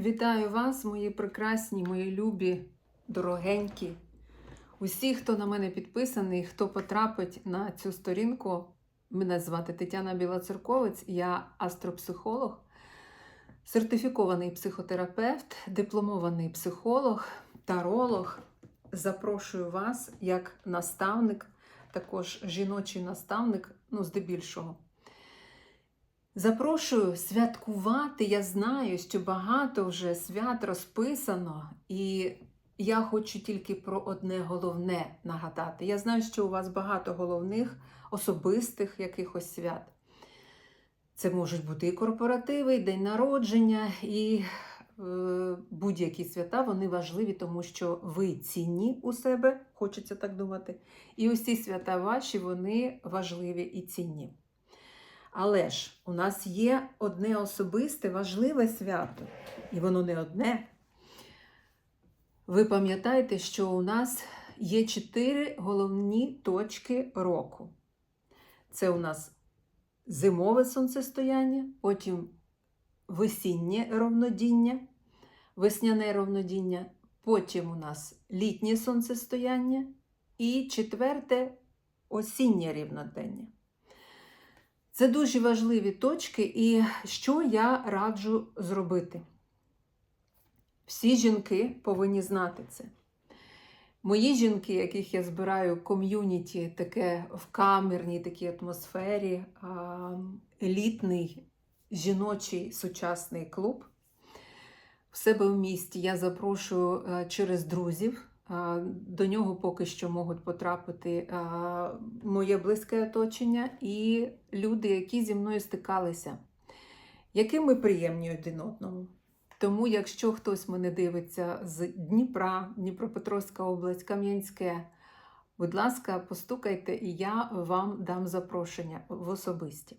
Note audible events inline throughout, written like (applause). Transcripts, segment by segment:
Вітаю вас, мої прекрасні, мої любі, дорогенькі. Усі, хто на мене підписаний, хто потрапить на цю сторінку. Мене звати Тетяна Білоцерковець, я астропсихолог, сертифікований психотерапевт, дипломований психолог, таролог. Запрошую вас як наставник, також жіночий наставник, ну, здебільшого. Запрошую святкувати. Я знаю, що багато вже свят розписано, і я хочу тільки про одне головне нагадати. Я знаю, що у вас багато головних особистих якихось свят. Це можуть бути і корпоративи, і день народження, і е, будь-які свята вони важливі, тому що ви цінні у себе, хочеться так думати. І усі свята ваші вони важливі і цінні. Але ж у нас є одне особисте важливе свято, і воно не одне. Ви пам'ятаєте, що у нас є чотири головні точки року. Це у нас зимове сонцестояння, потім весіннє равнодіння, весняне равнодіння, потім у нас літнє сонцестояння і четверте осіннє рівнодення. Це дуже важливі точки, і що я раджу зробити? Всі жінки повинні знати це. Мої жінки, яких я збираю ком'юніті, таке в камерній такій атмосфері, елітний жіночий сучасний клуб. В себе в місті я запрошую е, через друзів. До нього поки що можуть потрапити моє близьке оточення і люди, які зі мною стикалися, які ми приємні один одному. Тому, якщо хтось мене дивиться з Дніпра, Дніпропетровська область, Кам'янське, будь ласка, постукайте, і я вам дам запрошення в особисті.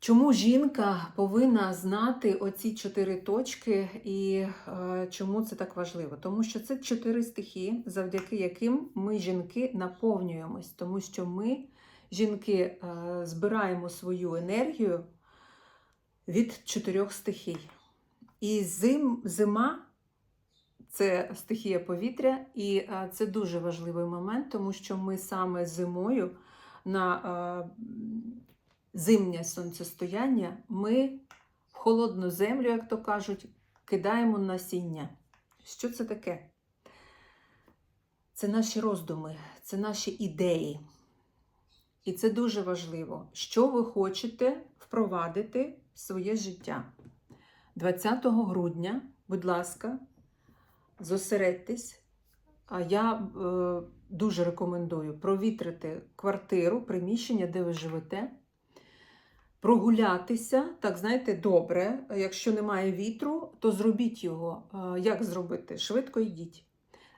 Чому жінка повинна знати оці чотири точки, і е, чому це так важливо? Тому що це чотири стихії, завдяки яким ми, жінки, наповнюємось, тому що ми, жінки, е, збираємо свою енергію від чотирьох стихій. І зим, зима це стихія повітря, і е, це дуже важливий момент, тому що ми саме зимою на е, зимнє сонцестояння ми в холодну землю, як то кажуть, кидаємо насіння. Що це таке? Це наші роздуми, це наші ідеї. І це дуже важливо, що ви хочете впровадити в своє життя. 20 грудня, будь ласка, зосередьтесь. А я е, дуже рекомендую провітрити квартиру, приміщення, де ви живете прогулятися, так знаєте, добре. Якщо немає вітру, то зробіть його. Як зробити? Швидко йдіть.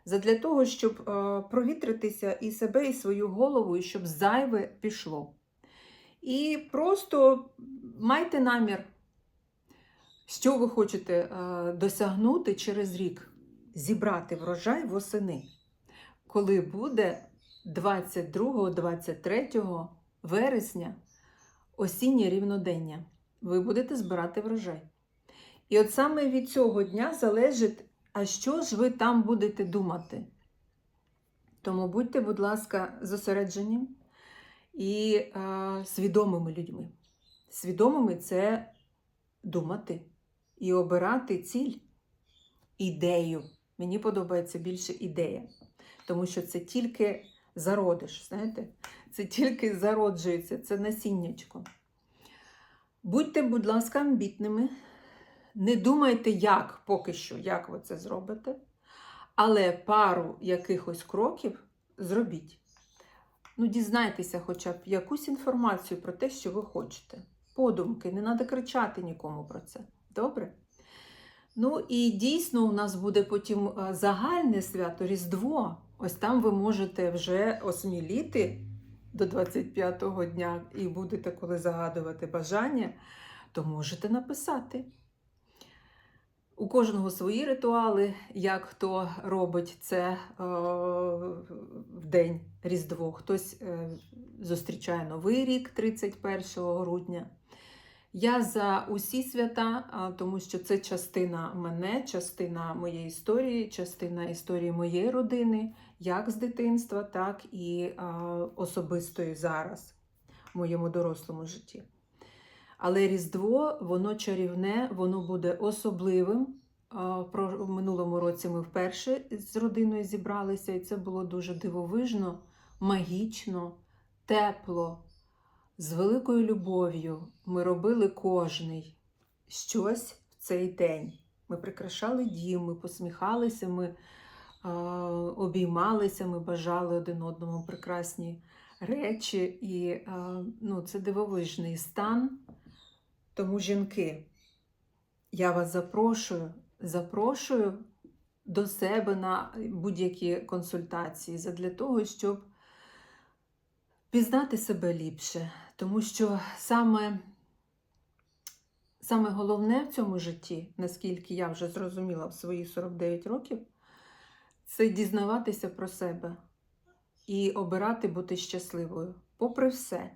Задля того, щоб провітритися і себе, і свою голову, і щоб зайве пішло. І просто майте намір, що ви хочете досягнути через рік, зібрати врожай восени, коли буде 22-23 вересня осіннє рівнодення. Ви будете збирати врожай. І от саме від цього дня залежить, а що ж ви там будете думати. Тому будьте, будь ласка, зосереджені і е, свідомими людьми. Свідомими це думати і обирати ціль, ідею. Мені подобається більше ідея, тому що це тільки зародиш, знаєте? Це тільки зароджується, це насіннячко. Будьте, будь ласка, амбітними. Не думайте, як поки що, як ви це зробите. Але пару якихось кроків зробіть. Ну, дізнайтеся хоча б якусь інформацію про те, що ви хочете. Подумки, не треба кричати нікому про це. Добре? Ну і дійсно, у нас буде потім е, загальне свято Різдво. Ось там ви можете вже осміліти до 25-го дня і будете, коли загадувати бажання, то можете написати. У кожного свої ритуали, як хто робить це е, в день Різдво. Хтось е, зустрічає Новий рік 31 грудня. Я за усі свята, тому що це частина мене, частина моєї історії, частина історії моєї родини, як з дитинства, так і а, особистої зараз в моєму дорослому житті. Але Різдво, воно чарівне, воно буде особливим. В минулому році ми вперше з родиною зібралися, і це було дуже дивовижно, магічно, тепло, з великою любов'ю. Ми робили кожний щось в цей день. Ми прикрашали дім, ми посміхалися, ми обіймалися, ми бажали один одному прекрасні речі. І ну, це дивовижний стан. Тому, жінки, я вас запрошую, запрошую до себе на будь-які консультації для того, щоб пізнати себе ліпше. Тому що саме, саме головне в цьому житті, наскільки я вже зрозуміла в свої 49 років, це дізнаватися про себе і обирати бути щасливою, попри все.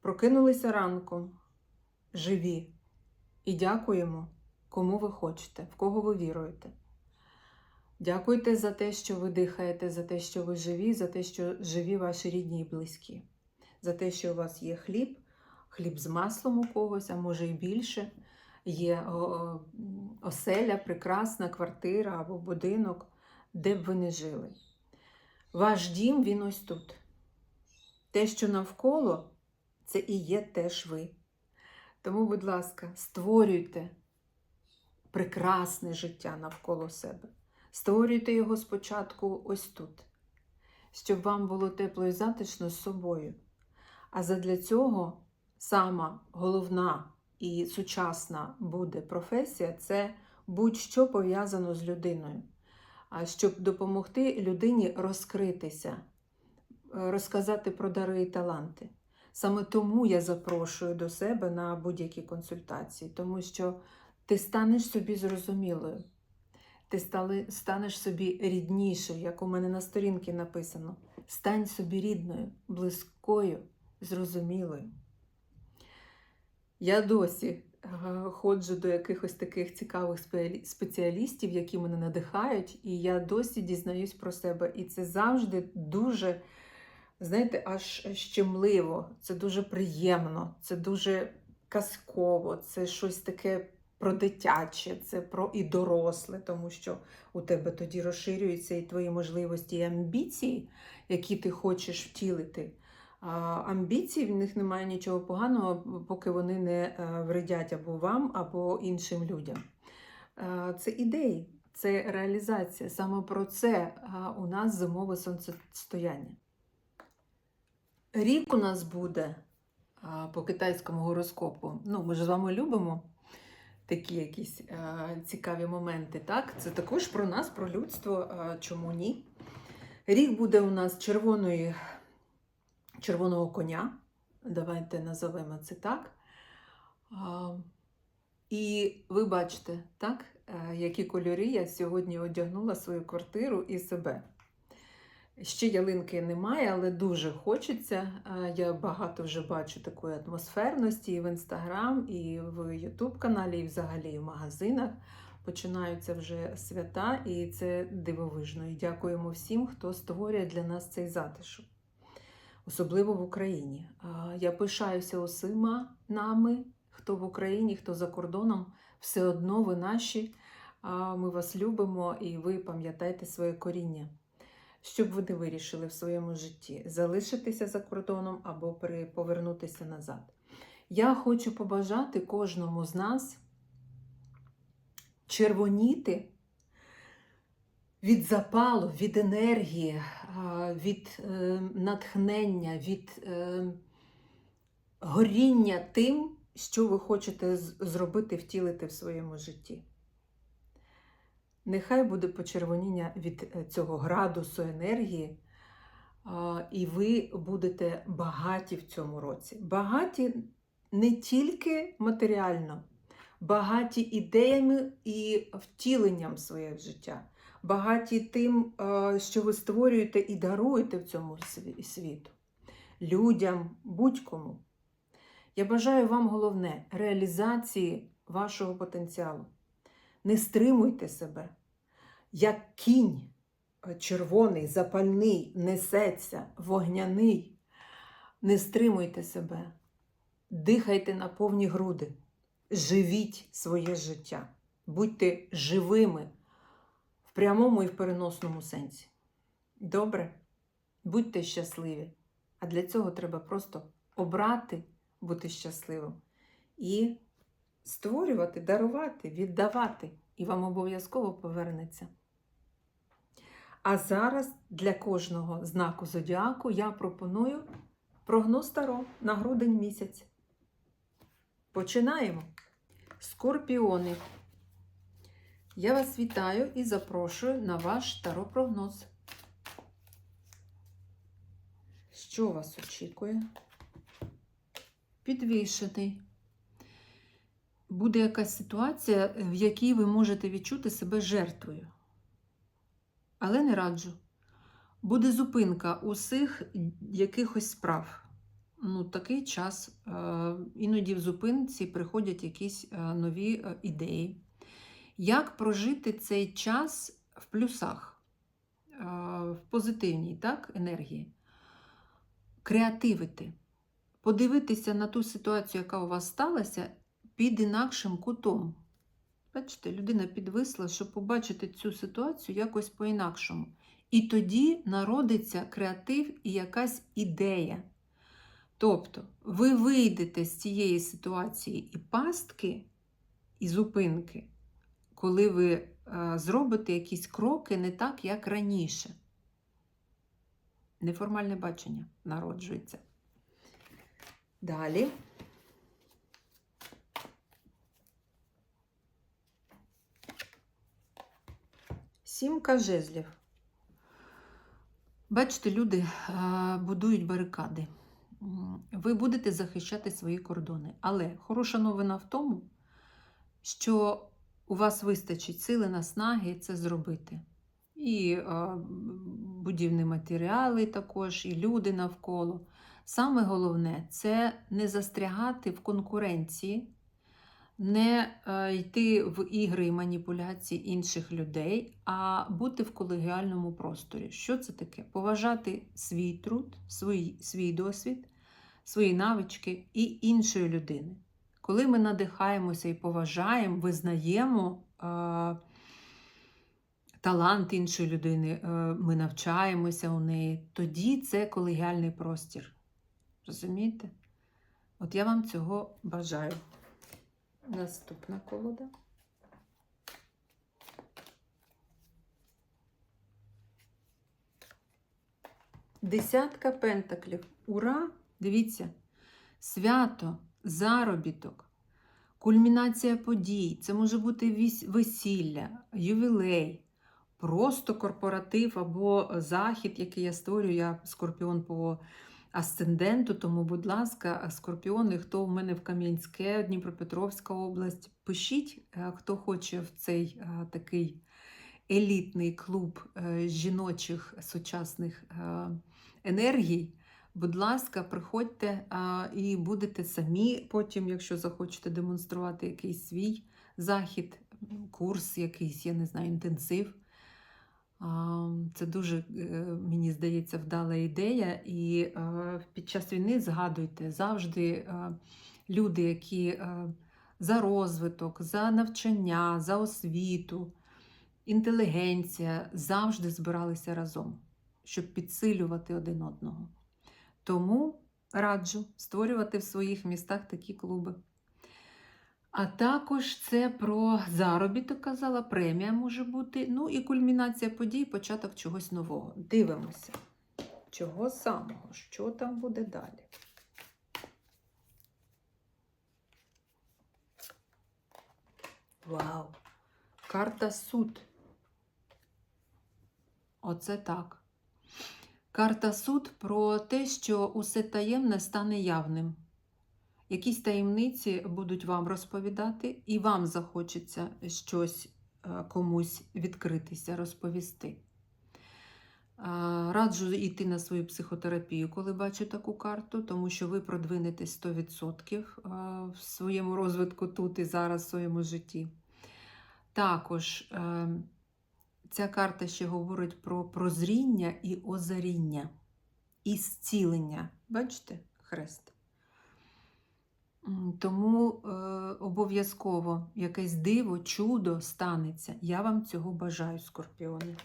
Прокинулися ранком, живі, і дякуємо, кому ви хочете, в кого ви віруєте. Дякуйте за те, що ви дихаєте, за те, що ви живі, за те, що живі ваші рідні і близькі, за те, що у вас є хліб, хліб з маслом у когось, а може і більше. Є оселя, прекрасна квартира або будинок, де б ви не жили. Ваш дім, він ось тут. Те, що навколо, це і є теж ви. Тому, будь ласка, створюйте прекрасне життя навколо себе. Створюйте його спочатку ось тут, щоб вам було тепло і затишно з собою. А задля цього сама головна і сучасна буде професія це будь-що пов'язано з людиною. Щоб допомогти людині розкритися, розказати про дари і таланти. Саме тому я запрошую до себе на будь-які консультації, тому що ти станеш собі зрозумілою, ти станеш собі ріднішою, як у мене на сторінці написано. Стань собі рідною, близькою, зрозумілою. Я досі е, ходжу до якихось таких цікавих спеціалістів, які мене надихають, і я досі дізнаюсь про себе. І це завжди дуже, знаєте, аж щемливо, це дуже приємно, це дуже казково, це щось таке про дитяче, це про і доросле, тому що у тебе тоді розширюються і твої можливості і амбіції, які ти хочеш втілити. А амбіції в них немає нічого поганого, поки вони не е, вредять або вам, або іншим людям. Е, Це ідеї, це реалізація. Саме про це е, у нас зимове сонцестояння. Рік у нас буде по китайському гороскопу. Ну, ми ж з вами любимо такі якісь цікаві моменти. Так? Це також про нас, про людство. чому ні? Рік буде у нас червоної, червоного коня. Давайте назовемо це так. І ви бачите, так, е, які кольори я сьогодні одягнула свою квартиру і себе. Ще ялинки немає, але дуже хочеться. Я багато вже бачу такої атмосферності і в інстаграм, і в Ютуб каналі, і взагалі в магазинах. Починаються вже свята, і це дивовижно. І дякуємо всім, хто створює для нас цей затишок, особливо в Україні. Я пишаюся усіма нами, хто в Україні, хто за кордоном, все одно ви наші. Ми вас любимо і ви пам'ятайте своє коріння. Що б ви не вирішили в своєму житті? Залишитися за кордоном або повернутися назад. Я хочу побажати кожному з нас червоніти від запалу, від енергії, від е, натхнення, від е, горіння тим, що ви хочете зробити, втілити в своєму житті. Нехай буде почервоніння від е, цього градусу енергії, і ви будете багаті в цьому році. Багаті не тільки матеріально, багаті ідеями і втіленням своє життя, багаті тим, е, що ви створюєте і даруєте в цьому світу, людям, будь-кому. Я бажаю вам головне реалізації вашого потенціалу. Не стримуйте себе, як кінь е, червоний, запальний, несеться, вогняний. Не стримуйте себе, дихайте на повні груди, живіть своє життя, будьте живими в прямому і в переносному сенсі. Добре? Будьте щасливі. А для цього треба просто обрати бути щасливим і створювати, дарувати, віддавати. І вам обов'язково повернеться. А зараз для кожного знаку зодіаку я пропоную прогноз Таро на грудень місяць. Починаємо. Скорпіони. Я вас вітаю і запрошую на ваш таро-прогноз. Що вас очікує? Підвішений. Буде якась ситуація, в якій ви можете відчути себе жертвою. Але не раджу. Буде зупинка усіх якихось справ. Ну, такий час. е, Іноді в зупинці приходять якісь е, нові е, ідеї. Як прожити цей час в плюсах, в позитивній так, енергії? Креативити, подивитися на ту ситуацію, яка у вас сталася, під інакшим кутом. Бачите, людина підвисла, щоб побачити цю ситуацію якось по-інакшому. І тоді народиться креатив і якась ідея. Тобто, ви вийдете з цієї ситуації і пастки, і зупинки, коли ви е, зробите якісь кроки не так, як раніше. Неформальне бачення народжується. Далі. Сімка жезлів. Бачите, люди будують барикади. Ви будете захищати свої кордони. Але хороша новина в тому, що у вас вистачить сили, наснаги це зробити. І будівні матеріали також, і люди навколо. Саме головне це не застрягати в конкуренції, не е, йти в ігри і маніпуляції інших людей, а бути в колегіальному просторі. Що це таке? Поважати свій труд, свій, свій досвід, свої навички і іншої людини. Коли ми надихаємося і поважаємо, визнаємо е, талант іншої людини, е, ми навчаємося у неї, тоді це колегіальний простір. Розумієте? От я вам цього бажаю. Наступна колода. Десятка пентаклів. Ура! Дивіться, свято, заробіток, кульмінація подій. Це може бути весілля, ювілей, просто корпоратив або захід, який я створюю. Я скорпіон по асценденту, тому, будь ласка, скорпіони, хто в мене в Кам'янське, Дніпропетровська область, пишіть, е, хто хоче в цей е, такий елітний клуб е, жіночих сучасних енергій. Будь ласка, приходьте і будете самі потім, якщо захочете демонструвати якийсь свій захід, курс, якийсь, я не знаю, інтенсив. Це дуже, е, мені здається, вдала ідея. І під час війни згадуйте завжди люди, які за розвиток, за навчання, за освіту, інтелігенція завжди збиралися разом, щоб підсилювати один одного. Тому раджу створювати в своїх містах такі клуби. А також це про заробіток казала, премія може бути. Ну і кульмінація подій, початок чогось нового. Дивимося, чого самого, що там буде далі. Вау! Карта суд. Оце так. Карта суд про те, що усе таємне стане явним. Якісь таємниці будуть вам розповідати, і вам захочеться щось е, комусь відкритися, розповісти. Раджу йти на свою психотерапію, коли бачу таку карту, тому що ви продвинетесь 100% в своєму розвитку тут і зараз в своєму житті. Також е, ця карта ще говорить про прозріння і озаріння, і зцілення. Бачите, хрест. Тому е, обов'язково якесь диво, чудо станеться. Я вам цього бажаю, скорпіони.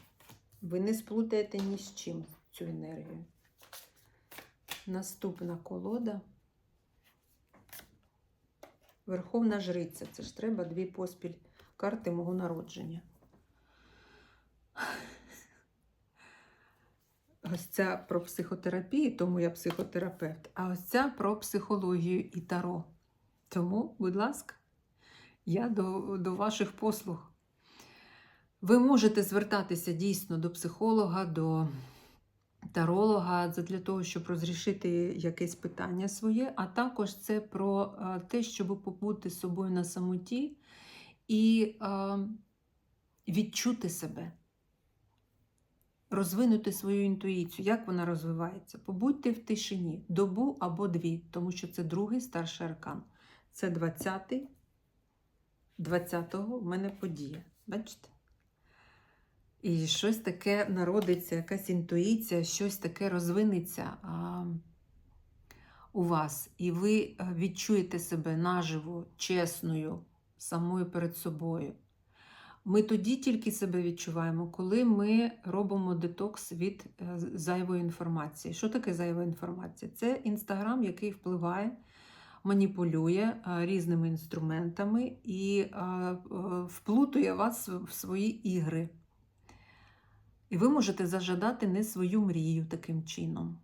Ви не сплутаєте ні з чим цю енергію. Наступна колода. Верховна жриця. Це ж треба дві поспіль карти мого народження. Ось ця про психотерапію, тому я психотерапевт, а ось ця про психологію і таро. Тому, будь ласка, я до, до ваших послуг. Ви можете звертатися дійсно до психолога, до таролога для того, щоб розрішити якесь питання своє, а також це про е, те, щоб побути з собою на самоті і е, відчути себе, розвинути свою інтуїцію. Як вона розвивається? Побудьте в тишині добу або дві, тому що це другий старший аркан. Це 20-й, 20-го в мене подія. Бачите? І щось таке народиться, якась інтуїція, щось таке розвинеться а, у вас. І ви е, відчуєте себе наживо, чесною, самою перед собою. Ми тоді тільки себе відчуваємо, коли ми робимо детокс від е, зайвої інформації. Що таке зайва інформація? Це інстаграм, який впливає, маніпулює е, різними інструментами і е, вплутує вас в свої ігри. І ви можете зажадати не свою мрію таким чином,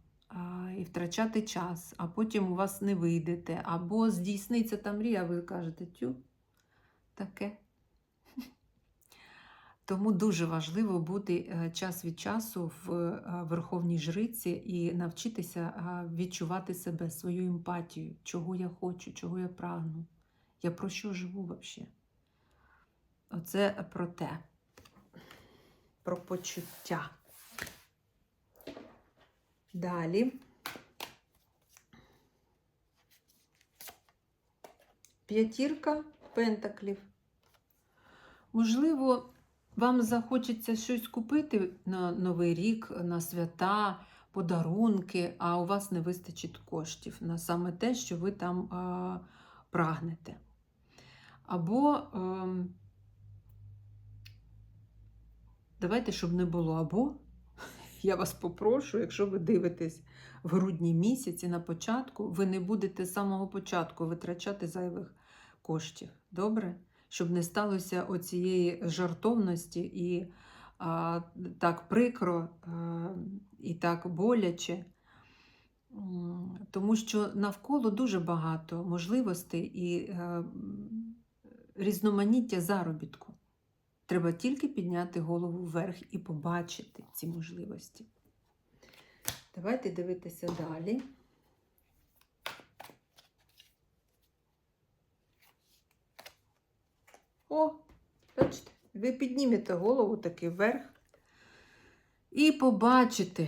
і втрачати час, а потім у вас не вийдете, або здійсниться та мрія, а ви кажете, тю, таке. Тому дуже важливо бути е, час від часу в е, Верховній Жриці і навчитися е, відчувати себе, свою емпатію, чого я хочу, чого я прагну. Я про що живу взагалі? Оце про те про почуття. Далі. П'ятірка пентаклів. Можливо, вам захочеться щось купити на Новий рік, на свята, подарунки, а у вас не вистачить коштів на саме те, що ви там а, прагнете. Або. А, Давайте, щоб не було або. (laughs) Я вас попрошу, якщо ви дивитесь в грудні місяці на початку, ви не будете з самого початку витрачати зайвих коштів. Добре? Щоб не сталося оцієї жартовності і а, так прикро, а, і так боляче. Тому що навколо дуже багато можливостей і а, різноманіття заробітку. Треба тільки підняти голову вверх і побачити ці можливості. Давайте дивитися далі. О, бачите, ви піднімете голову таки вверх і побачите,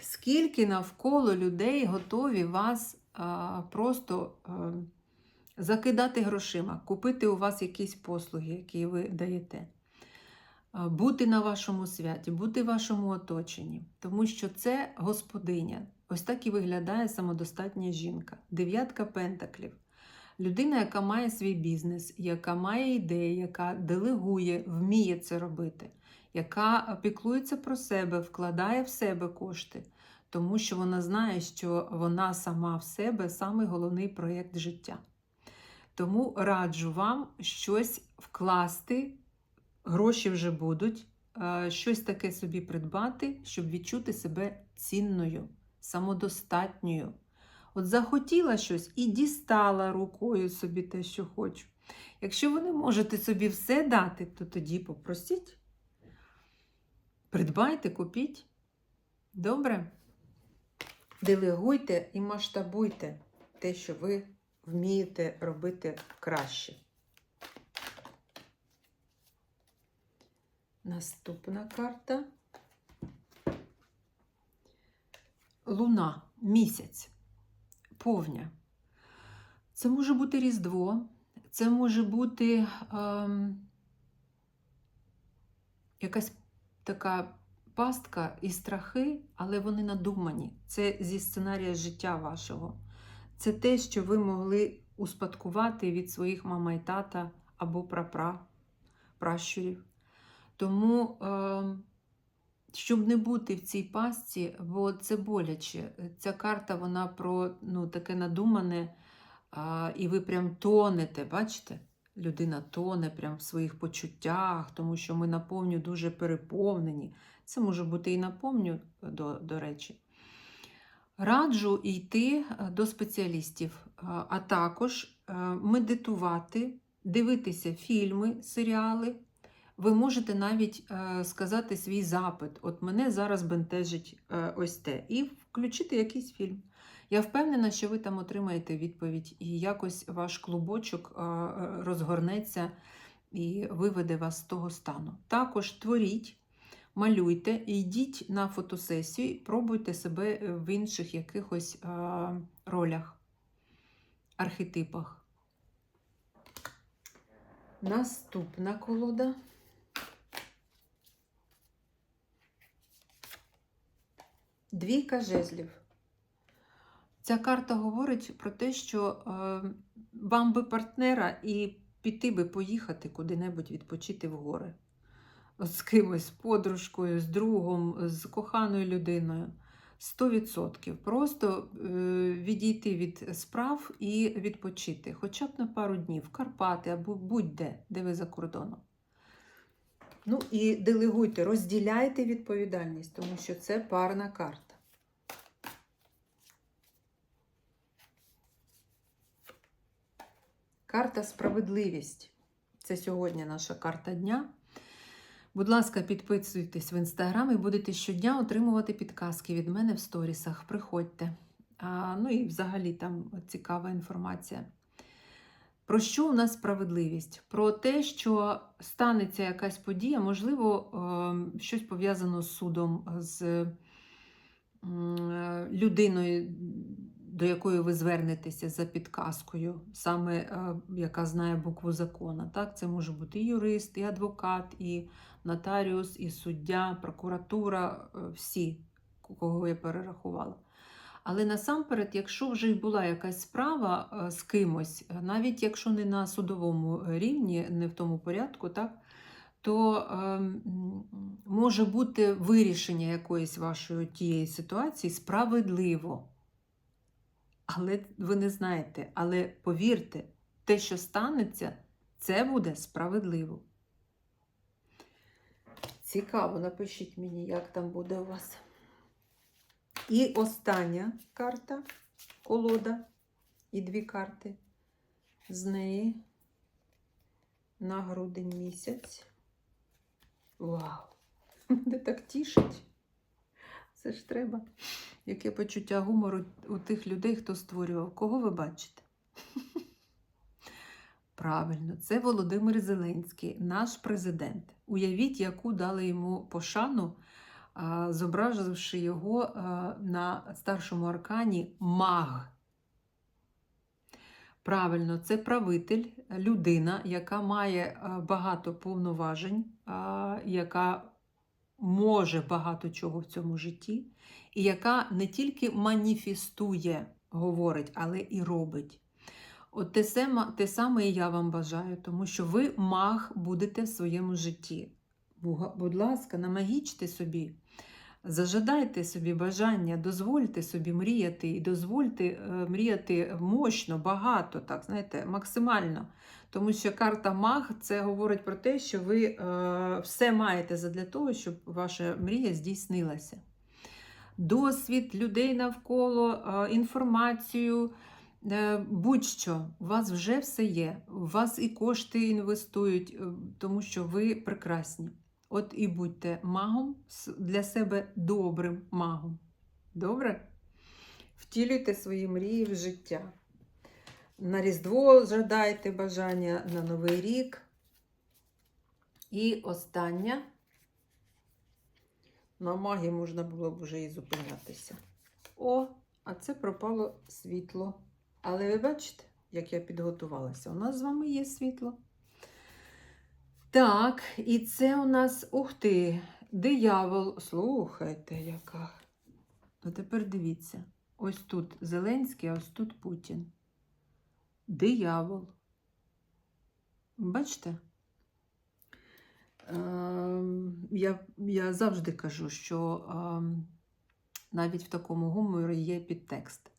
скільки навколо людей готові вас а, просто а, закидати грошима, купити у вас якісь послуги, які ви даєте бути на вашому святі, бути в вашому оточенні, тому що це господиня. Ось так і виглядає самодостатня жінка. Дев'ятка пентаклів. Людина, яка має свій бізнес, яка має ідеї, яка делегує, вміє це робити, яка піклується про себе, вкладає в себе кошти, тому що вона знає, що вона сама в себе самий головний проєкт життя. Тому раджу вам щось вкласти гроші вже будуть, щось таке собі придбати, щоб відчути себе цінною, самодостатньою. От захотіла щось і дістала рукою собі те, що хочу. Якщо ви не можете собі все дати, то тоді попросіть. Придбайте, купіть. Добре? Делегуйте і масштабуйте те, що ви вмієте робити краще. Наступна карта. луна, місяць, повня. Це може бути Різдво, це може бути ем, якась така пастка і страхи, але вони надумані. Це зі сценарія життя вашого. Це те, що ви могли успадкувати від своїх мама і тата або прапра, пращурів. Тому, е, щоб не бути в цій пастці, бо це боляче. Ця карта вона про ну, таке надумане, а, і ви прям тонете, бачите? Людина тоне прям в своїх почуттях, тому що ми наповню дуже переповнені. Це може бути і наповню, до, до речі. Раджу йти е, до спеціалістів, а також е, медитувати, дивитися фільми, серіали. Ви можете навіть е, сказати свій запит. От мене зараз бентежить е, ось те, і включити якийсь фільм. Я впевнена, що ви там отримаєте відповідь, і якось ваш клубочок е, розгорнеться і виведе вас з того стану. Також творіть, малюйте, йдіть на фотосесію, пробуйте себе в інших якихось ролях, архетипах. Наступна колода. Двійка жезлів. Ця карта говорить про те, що е, вам би партнера і піти би поїхати куди-небудь відпочити в гори. З кимось, з подружкою, з другом, з коханою людиною. 100%. Просто е, відійти від справ і відпочити, хоча б на пару днів, в Карпати або будь-де, де ви за кордоном. Ну і делегуйте, розділяйте відповідальність, тому що це парна карта. Карта справедливість. Це сьогодні наша карта дня. Будь ласка, підписуйтесь в інстаграм і будете щодня отримувати підказки від мене в сторісах. Приходьте. А, ну і взагалі там цікава інформація. Про що у нас справедливість? Про те, що станеться якась подія, можливо, е, щось пов'язано з судом, з е, людиною, до якої ви звернетеся за підказкою, саме е, яка знає букву закона. Так? Це може бути і юрист, і адвокат, і нотаріус, і суддя, прокуратура, е, всі, кого я перерахувала. Але насамперед, якщо вже й була якась справа е, з кимось, е, навіть якщо не на судовому рівні, не в тому порядку, так, то е, може бути вирішення якоїсь вашої тієї ситуації справедливо. Але ви не знаєте, але повірте, те, що станеться, це буде справедливо. Цікаво, напишіть мені, як там буде у вас. І остання карта, колода, і дві карти з неї на грудень місяць. Вау! (laughs) Мене так тішить. Це ж треба. Яке почуття гумору у тих людей, хто створював. Кого ви бачите? (laughs) Правильно, це Володимир Зеленський, наш президент. Уявіть, яку дали йому пошану, зобразивши його на старшому аркані маг. Правильно, це правитель, людина, яка має багато повноважень, яка може багато чого в цьому житті, і яка не тільки маніфестує, говорить, але і робить. От те саме, те саме і я вам бажаю, тому що ви маг будете в своєму житті. Будь ласка, намагічте собі, зажадайте собі бажання, дозвольте собі мріяти і дозвольте е, мріяти мощно, багато, так, знаєте, максимально. Тому що карта маг це говорить про те, що ви е, все маєте задля того, щоб ваша мрія здійснилася. Досвід людей навколо, е, інформацію. Е, Будь-що, у вас вже все є. У вас і кошти інвестують, е, тому що ви прекрасні. От і будьте магом для себе добрим магом. Добре? Втілюйте свої мрії в життя. На Різдво жадайте бажання на Новий рік. І остання. На магії можна було б вже і зупинятися. О, а це пропало світло. Але ви бачите, як я підготувалася? У нас з вами є світло. Так, і це у нас, ух ти, диявол. Слухайте, яка. А тепер дивіться. Ось тут Зеленський, а ось тут Путін. Диявол. Бачите? Ем, я, я завжди кажу, що ем, навіть в такому гуморі є підтекст.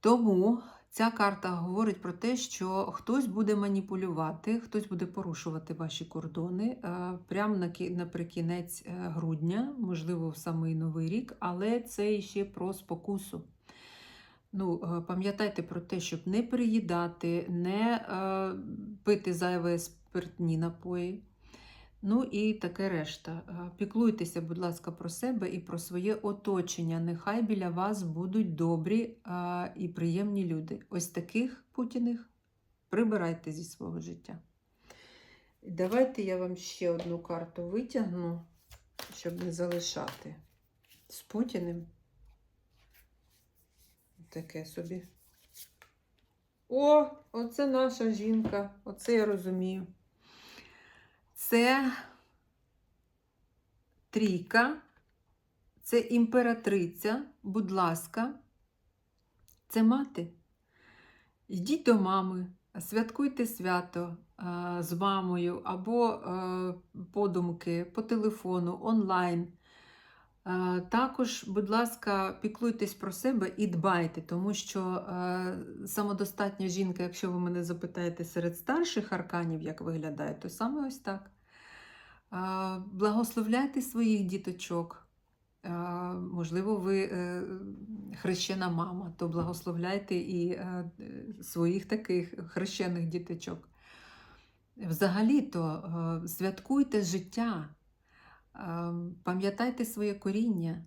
Тому ця карта говорить про те, що хтось буде маніпулювати, хтось буде порушувати ваші кордони е, прямо наприкінець е, грудня, можливо, в самий новий рік, але це ще про спокусу. Ну, е, пам'ятайте про те, щоб не переїдати, не пити зайве спиртні напої. Ну і таке решта. Е, Піклуйтеся, будь ласка, про себе і про своє оточення. Нехай біля вас будуть добрі е, і приємні люди. Ось таких путіних прибирайте зі свого життя. Давайте я вам ще одну карту витягну, щоб не залишати з Путіним. Таке собі. О, оце наша жінка. Оце я розумію. Це трійка, це імператриця, будь ласка, це мати. Йдіть до мами, святкуйте свято з мамою або подумки по телефону, онлайн. Також, будь ласка, піклуйтесь про себе і дбайте, тому що е, самодостатня жінка, якщо ви мене запитаєте серед старших арканів, як виглядає, то саме ось так. Благословляйте своїх діточок. Можливо, ви е, хрещена мама, то благословляйте і е, своїх таких хрещених діточок. Взагалі-то е, святкуйте життя. Пам'ятайте своє коріння,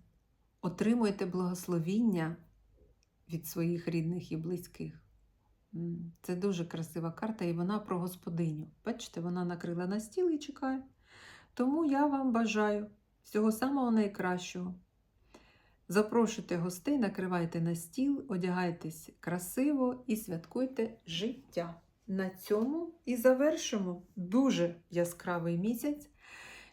отримуйте благословіння від своїх рідних і близьких. Це дуже красива карта, і вона про господиню. Бачите, вона накрила на стіл і чекає. Тому я вам бажаю всього самого найкращого. Запрошуйте гостей, накривайте на стіл, одягайтесь красиво і святкуйте життя. На цьому і завершимо дуже яскравий місяць.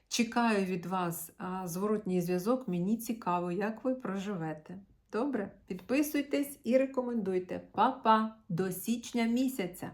Чекаю від вас зворотній зв'язок. Мені цікаво, як ви проживете. Добре? Підписуйтесь і рекомендуйте. Па-па! До січня місяця!